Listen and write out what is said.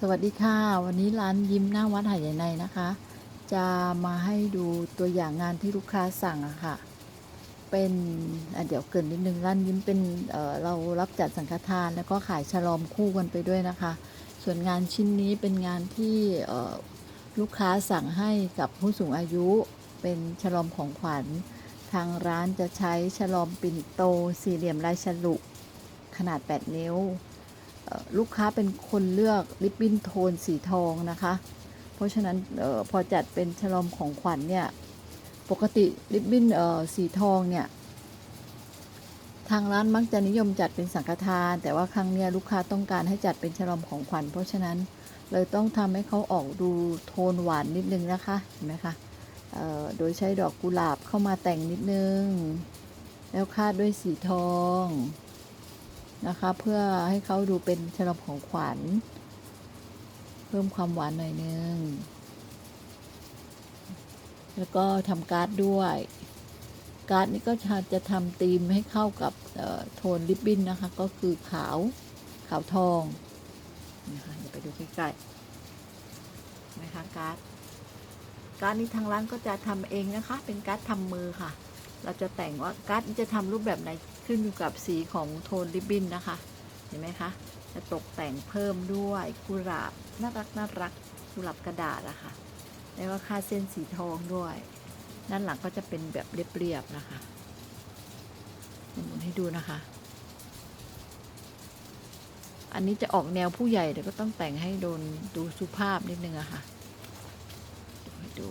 สวัสดีค่ะ วันนี้ร้านยิ้มหน้าวัดหาดใหญ่ในนะคะ จะมาให้ดูตัวอย่างงานที่ลูกค้าสั่งอะค่ะ เป็นเดี๋ยวเกินนิดนึงร้านยิ้มเป็นเออเรารับจัดสังฆทาน แล้วก็ขายฉลอมคู่กันไปด้วยนะคะ ส่วนงานชิ้นนี้เป็นงานที่เออลูกค้าสั่งให้กับผู้สูงอายุ เป็นฉลอมของขวัญ ทางร้านจะใช้ฉลอมปิ่นโต สี่เหลี่ยมลายฉลุขนาด 8 นิ้ว ลูกค้าเป็นคนเลือกริบบิ้นโทนสีทองนะคะ เพราะฉะนั้นออพอจัดเป็นฉลอมของขวัญเนี่ย ปกติริบบิ้นออสีทองเนี่ย ทางร้านมักจะนิยมจัดเป็นสังฆทาน แต่ว่าครั้งเนี้ยลูกค้าต้องการให้จัดเป็นฉลอมของขวัญ เพราะฉะนั้นเลยต้องทำให้เขาออกดูโทนหวานนิดนึงนะคะ เห็นไหมคะออโดยใช้ดอกกุหลาบเข้ามาแต่งนิดนึง แล้วคาดด้วยสีทอง นะคะ เพื่อให้เขาดูเป็นฉลองของขวัญ เพิ่มความหวานหน่อยนึง แล้วก็ทำการ์ดด้วย การ์ดนี้ก็จะทำธีมให้เข้ากับโทนริบบิ้นนะคะ ก็คือขาวขาวทองนะคะเดี๋ยวไปดูใกล้ๆนะคะการ์ดการ์ดนี้ทางร้านก็จะทำเองนะคะ เป็นการ์ดทำมือค่ะ เราจะแต่งว่าการ์ดจะทำรูปแบบไหนขึ้นอยู่กับสีของโทนริบบิ้นนะคะ เห็นไหมคะ จะตกแต่งเพิ่มด้วยกุหลาบน่ารักน่ารักกุหลาบกระดาษอะค่ะแล้วก็คาเส้นสีทองด้วย ด้านหลังก็จะเป็นแบบเรียบๆนะคะหมุนให้ดูนะคะ อันนี้จะออกแนวผู้ใหญ่แต่ก็ต้องแต่งให้โดนดูสุภาพนิดนึงอะค่ะให้ดู